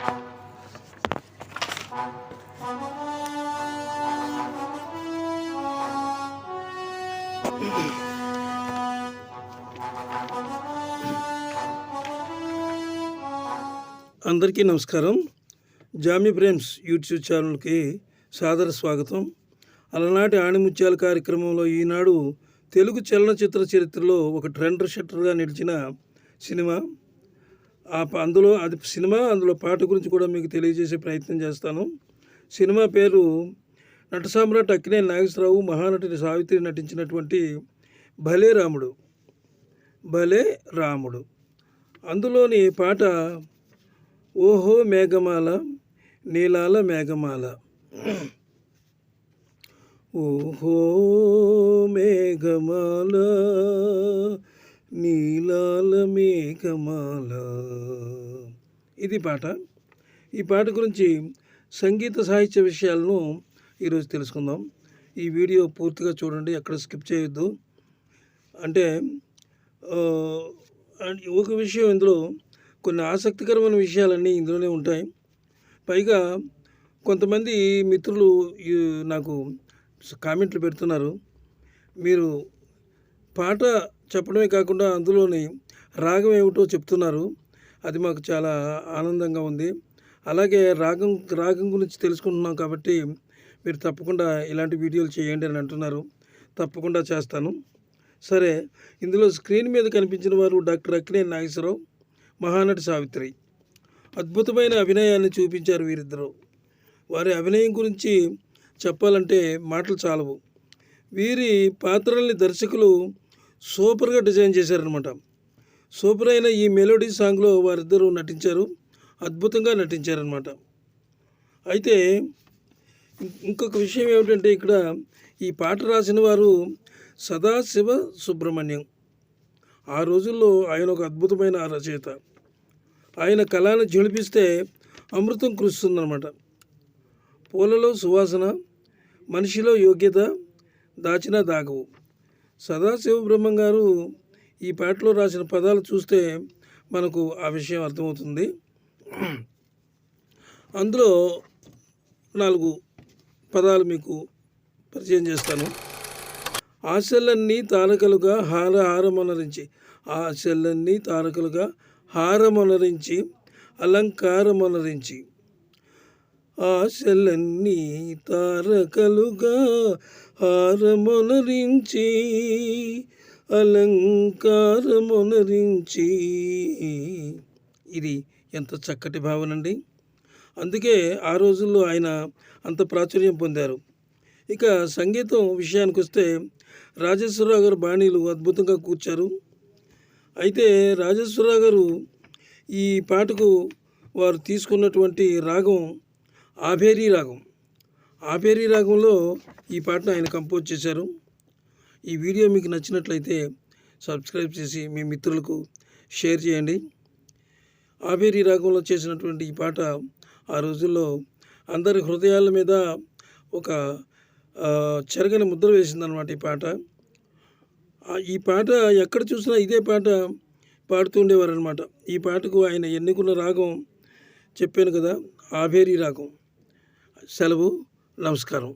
అందరికీ నమస్కారం. జామి ప్రేమ్స్ యూట్యూబ్ ఛానల్కి సాదర స్వాగతం. అలనాటి ఆణిముత్యాల కార్యక్రమంలో ఈనాడు తెలుగు చలనచిత్ర చరిత్రలో ఒక ట్రెండర్ షట్టర్గా నిలిచిన సినిమా. ఆ ప- అందులో అది సినిమా అందులో పాట గురించి కూడా మీకు తెలియజేసే ప్రయత్నం చేస్తాను. సినిమా పేరు నట సామ్రాట్ అక్కినే నాగేశ్వరరావు మహానటి సావిత్రి నటించినటువంటి భలే రాముడు. భలే రాముడు. అందులోని పాట ఓహో మేఘమాల నీలాల మేఘమాల. ఓహో మేఘమాల. నీలాల మేఘమాల. ఇది పాట. ఈ పాట గురించి సంగీత సాహిత్య విషయాలను ఈరోజు తెలుసుకుందాం. ఈ వీడియో పూర్తిగా చూడండి ఎక్కడ స్కిప్ చేయొద్దు. అంటే అండ్ ఒక విషయం ఇందులో కొన్ని ఆసక్తికరమైన విషయాలన్నీ ఇందులోనే ఉంటాయి. పైగా కొంతమంది మిత్రులు నాకు కామెంట్లు పెడుతున్నారు. మీరు పాట చెప్పడమే కాకుండా అందులోని రాగం ఏమిటో చెప్తున్నారు. అది మాకు చాలా ఆనందంగా ఉంది. అలాగే రాగం రాగం గురించి తెలుసుకుంటున్నాం కాబట్టి మీరు తప్పకుండా ఇలాంటి వీడియోలు చేయండి అని అంటున్నారు. తప్పకుండా చేస్తాను. సరే ఇందులో స్క్రీన్ మీద కనిపించిన వారు డాక్టర్ అక్కినే నాగేశ్వరరావు మహానటి సావిత్రి. అద్భుతమైన అభినయాన్ని చూపించారు వీరిద్దరూ. వారి అభినయం గురించి చెప్పాలంటే మాటలు చాలవు. వీరి పాత్రల్ని దర్శకులు సూపర్గా డిజైన్ చేశారనమాట సూపర్ అయిన ఈ మెలోడీ సాంగ్లో వారిద్దరూ నటించారు అద్భుతంగా నటించారనమాట అయితే ఇంకొక విషయం ఏమిటంటే ఇక్కడ ఈ పాట రాసిన వారు సదాశివ సుబ్రహ్మణ్యం. ఆ రోజుల్లో ఆయన ఒక అద్భుతమైన రచయిత. ఆయన కళను ఝళిపిస్తే అమృతం కురుస్తుందన్నమాట. పూలలో సువాసన మనిషిలో యోగ్యత దాచిన దాగవు. సదాశివ బ్రహ్మం గారు ఈ పాటలో రాసిన పదాలు చూస్తే మనకు ఆ విషయం అర్థమవుతుంది. అందులో నాలుగు పదాలు మీకు పరిచయం చేస్తాను. ఆశలన్నీ తారకలుగా హార హారమనరించి ఆశలన్నీ తారకలుగా హారమనరించి అలంకారమనరించి ఆశలన్నీ తారకలుగా హారమొనరించి అలంకారమొనరించి. ఇది ఎంత చక్కటి భావనండి. అందుకే ఆ రోజుల్లో ఆయన అంత ప్రాచుర్యం పొందారు. ఇక సంగీతం విషయానికి వస్తే రాజేశ్వరరావు గారు బాణీలు అద్భుతంగా కూర్చారు. అయితే రాజేశ్వరరావు గారు ఈ పాటకు వారు తీసుకున్నటువంటి రాగం ఆభేరీ రాగం. ఆభేరీ రాగంలో ఈ పాటను ఆయన కంపోజ్ చేశారు. ఈ వీడియో మీకు నచ్చినట్లయితే సబ్స్క్రైబ్ చేసి మీ మిత్రులకు షేర్ చేయండి. ఆభేరీ రాగంలో చేసినటువంటి ఈ పాట ఆ రోజుల్లో అందరి హృదయాల మీద ఒక చెరగని ముద్ర వేసిందనమాట ఈ పాట. ఈ పాట ఎక్కడ చూసినా ఇదే పాట పాడుతుండేవారనమాట ఈ పాటకు ఆయన ఎన్నుకున్న రాగం చెప్పాను కదా ఆభేరీ రాగం. సెలవు నమస్కారం.